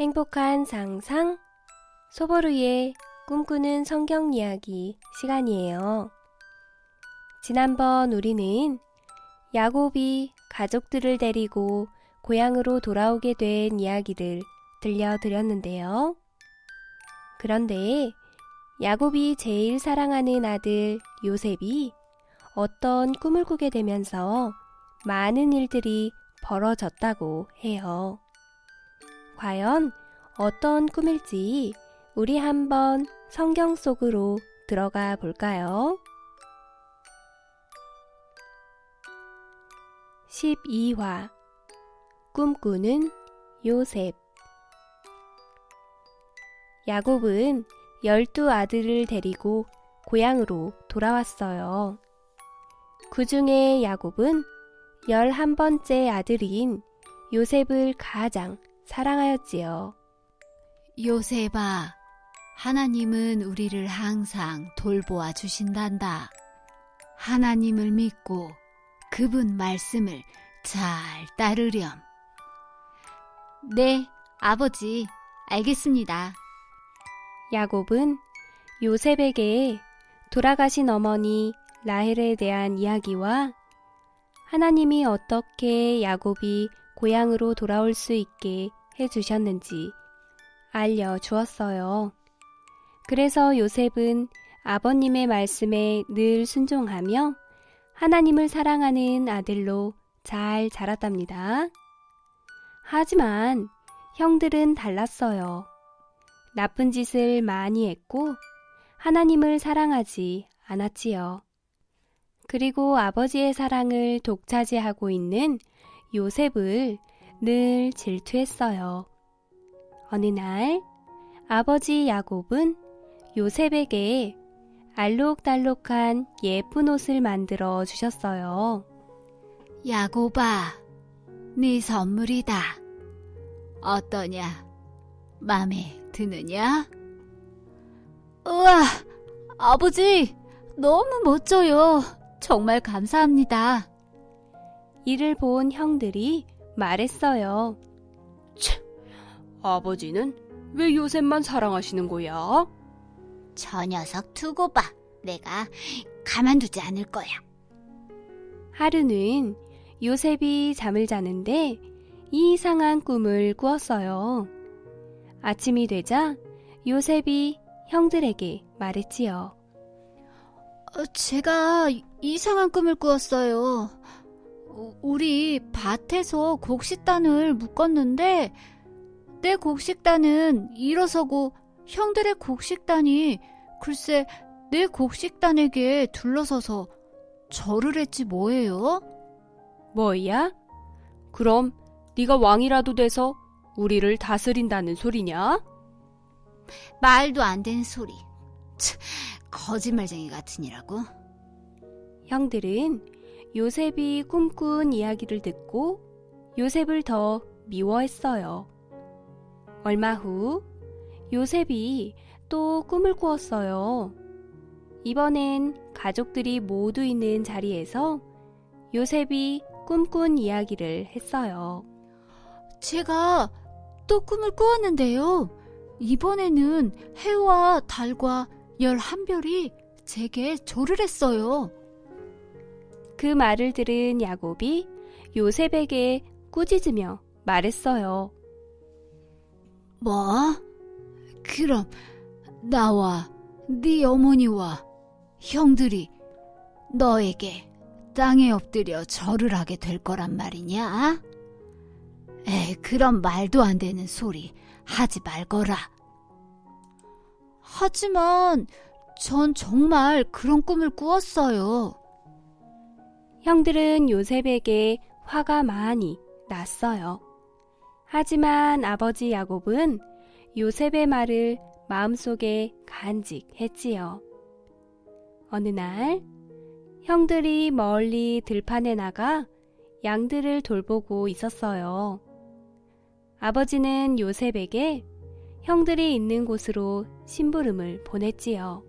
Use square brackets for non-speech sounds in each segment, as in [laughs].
행복한 상상 소보루의 꿈꾸는 성경 이야기 시간이에요. 지난번 우리는 야곱이 가족들을 데리고 고향으로 돌아오게 된 이야기를 들려드렸는데요. 그런데 야곱이 제일 사랑하는 아들 요셉이 어떤 꿈을 꾸게 되면서 많은 일들이 벌어졌다고 해요. 과연 어떤 꿈일지 우리 한번 성경 속으로 들어가 볼까요? 12화 꿈꾸는 요셉 야곱은 열두 아들을 데리고 고향으로 돌아왔어요. 그 중에 야곱은 열한 번째 아들인 요셉을 가장 사랑하였지요. 요셉아, 하나님은 우리를 항상 돌보아 주신단다. 하나님을 믿고 그분 말씀을 잘 따르렴. 네, 아버지, 알겠습니다. 야곱은 요셉에게 돌아가신 어머니 라헬에 대한 이야기와 하나님이 어떻게 야곱이 고향으로 돌아올 수 있게 해주셨는지 알려주었어요. 그래서 요셉은 아버님의 말씀에 늘 순종하며 하나님을 사랑하는 아들로 잘 자랐답니다. 하지만 형들은 달랐어요. 나쁜 짓을 많이 했고 하나님을 사랑하지 않았지요. 그리고 아버지의 사랑을 독차지하고 있는 요셉을 늘 질투했어요. 어느 날 아버지 야곱은 요셉에게 알록달록한 예쁜 옷을 만들어 주셨어요. 야곱아, 네 선물이다. 어떠냐? 맘에 드느냐? 우와, 아버지, 너무 멋져요. 정말 감사합니다. 이를 본 형들이 말했어요. 아버지는 왜 요셉만 사랑하시는 거야? 저 녀석 두고 봐. 내가 가만두지 않을 거야. 하루는 요셉이 잠을 자는데 이상한 꿈을 꾸었어요. 아침이 되자 요셉이 형들에게 말했지요. 어, 제가 이상한 꿈을 꾸었어요. 우- 우리 밭에서 곡식단을 묶었는데 내 곡식단은 일어서고 형들의 곡식단이 글쎄 내 곡식단에게 둘러서서 절을 했지 뭐예요? 뭐야? 그럼 네가 왕이라도 돼서 우리를 다스린다는 소리냐? 말도 안 되는 소리. 치, 거짓말쟁이 같으니라고. 형들은 요셉이 꿈꾼 이야기를 듣고 요셉을 더 미워했어요. 얼마 후 요셉이 또 꿈을 꾸었어요. 이번엔 가족들이 모두 있는 자리에서 요셉이 꿈꾼 이야기를 했어요. 제가 또 꿈을 꾸었는데요. 이번에는 해와 달과 열 한 별이 제게 절을 했어요. 그 말을 들은 야곱이 요셉에게 꾸짖으며 말했어요. 뭐? 그럼 나와 네 어머니와 형들이 너에게 땅에 엎드려 절을 하게 될 거란 말이냐? 에, 그런 말도 안 되는 소리 하지 말거라. 하지만 전 정말 그런 꿈을 꾸었어요. 형들은 요셉에게 화가 많이 났어요. 하지만 아버지 야곱은 요셉의 말을 마음속에 간직했지요. 어느 날 형들이 멀리 들판에 나가 양들을 돌보고 있었어요. 아버지는 요셉에게 형들이 있는 곳으로 심부름을 보냈지요.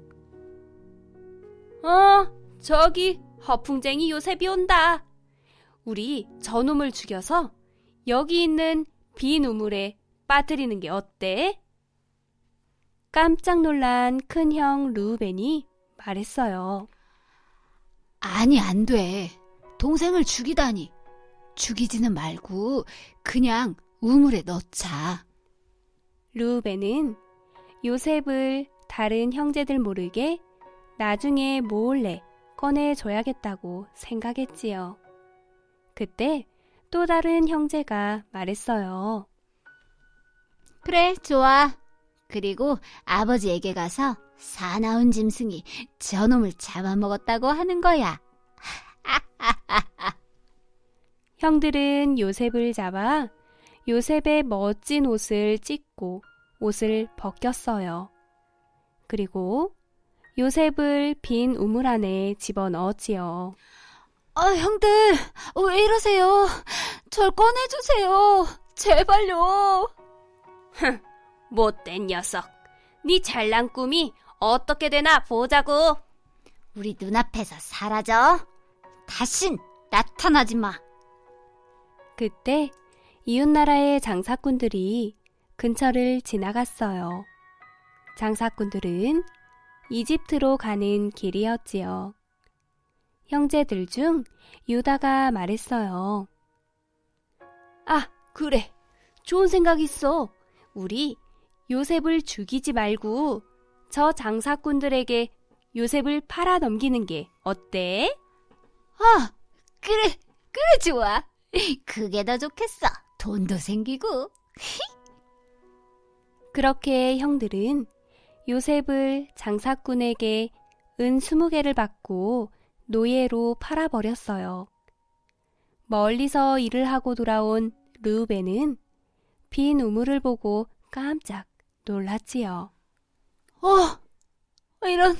어, 저기 허풍쟁이 요셉이 온다. 우리 저놈을 죽여서 여기 있는 빈 우물에 빠뜨리는 게 어때? 깜짝 놀란 큰형 루벤이 말했어요. 아니, 안 돼. 동생을 죽이다니. 죽이지는 말고 그냥 우물에 넣자. 루벤은 요셉을 다른 형제들 모르게 나중에 몰래 꺼내줘야겠다고 생각했지요. 그때 또 다른 형제가 말했어요. 그래, 좋아. 그리고 아버지에게 가서 사나운 짐승이 저놈을 잡아먹었다고 하는 거야. [laughs] 형들은 요셉을 잡아 요셉의 멋진 옷을 찢고 옷을 벗겼어요. 그리고 요셉을 빈 우물 안에 집어넣었지요. 아, 형들, 왜 이러세요? 절 꺼내주세요. 제발요. 못된 녀석. 네 잘난 꿈이 어떻게 되나 보자고. 우리 눈앞에서 사라져. 다신 나타나지 마. 그때 이웃나라의 장사꾼들이 근처를 지나갔어요. 장사꾼들은 이집트로 가는 길이었지요. 형제들 중 유다가 말했어요. 아, 그래. 좋은 생각 있어. 우리 요셉을 죽이지 말고 저 장사꾼들에게 요셉을 팔아 넘기는 게 어때? 아, 그래, 그래, 좋아. 그게 더 좋겠어. 돈도 생기고. 그렇게 형들은 요셉을 장사꾼에게 은 20개를 받고 노예로 팔아버렸어요. 멀리서 일을 하고 돌아온 르우벤은 빈 우물을 보고 깜짝 놀랐지요. 어, 이런,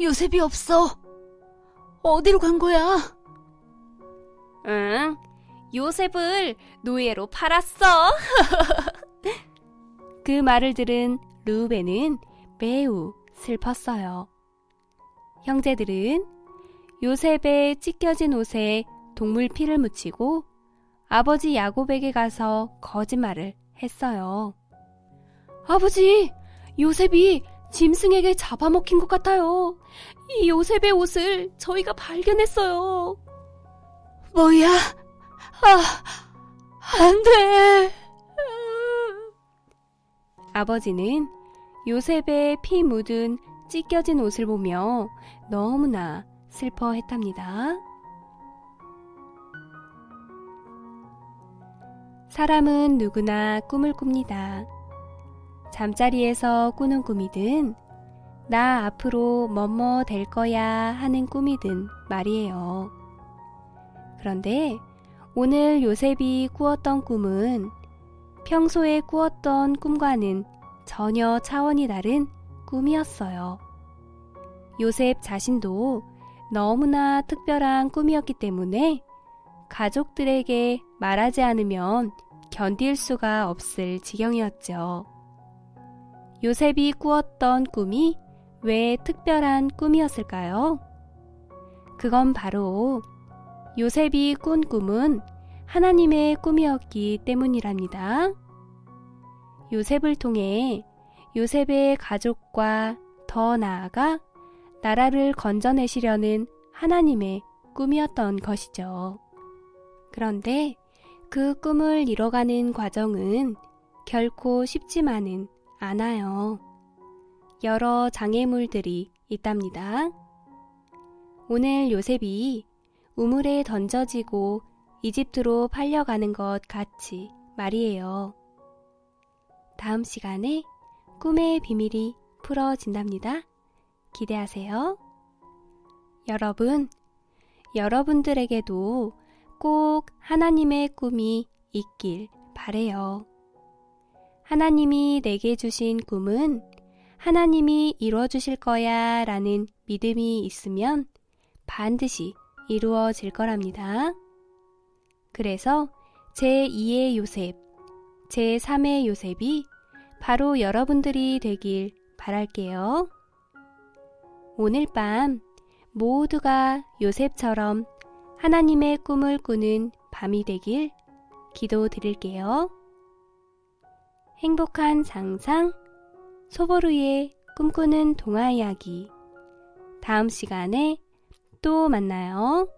요셉이 없어. 어디로 간 거야? 응, 요셉을 노예로 팔았어. [laughs] 그 말을 들은 르우벤은 매우 슬펐어요. 형제들은 요셉의 찢겨진 옷에 동물 피를 묻히고 아버지 야곱에게 가서 거짓말을 했어요. 아버지, 요셉이 짐승에게 잡아먹힌 것 같아요. 이 요셉의 옷을 저희가 발견했어요. 뭐야? 아, 안 돼. 아버지는 요셉의 피 묻은 찢겨진 옷을 보며 너무나 슬퍼했답니다. 사람은 누구나 꿈을 꿉니다. 잠자리에서 꾸는 꿈이든 나 앞으로 뭐뭐 될 거야 하는 꿈이든 말이에요. 그런데 오늘 요셉이 꾸었던 꿈은 평소에 꾸었던 꿈과는 전혀 차원이 다른 꿈이었어요. 요셉 자신도 너무나 특별한 꿈이었기 때문에 가족들에게 말하지 않으면 견딜 수가 없을 지경이었죠. 요셉이 꾸었던 꿈이 왜 특별한 꿈이었을까요? 그건 바로 요셉이 꾼 꿈은 하나님의 꿈이었기 때문이랍니다. 요셉을 통해 요셉의 가족과 더 나아가 나라를 건져내시려는 하나님의 꿈이었던 것이죠. 그런데 그 꿈을 이뤄가는 과정은 결코 쉽지만은 않아요. 여러 장애물들이 있답니다. 오늘 요셉이 우물에 던져지고 이집트로 팔려가는 것 같이 말이에요. 다음 시간에 꿈의 비밀이 풀어진답니다. 기대하세요. 여러분, 여러분들에게도 꼭 하나님의 꿈이 있길 바래요. 하나님이 내게 주신 꿈은 하나님이 이루어 주실 거야 라는 믿음이 있으면 반드시 이루어질 거랍니다. 그래서 제2의 요셉, 제3의 요셉이 바로 여러분들이 되길 바랄게요. 오늘 밤 모두가 요셉처럼 하나님의 꿈을 꾸는 밤이 되길 기도 드릴게요. 행복한 상상 소보루의 꿈꾸는 동화 이야기 다음 시간에 또 만나요.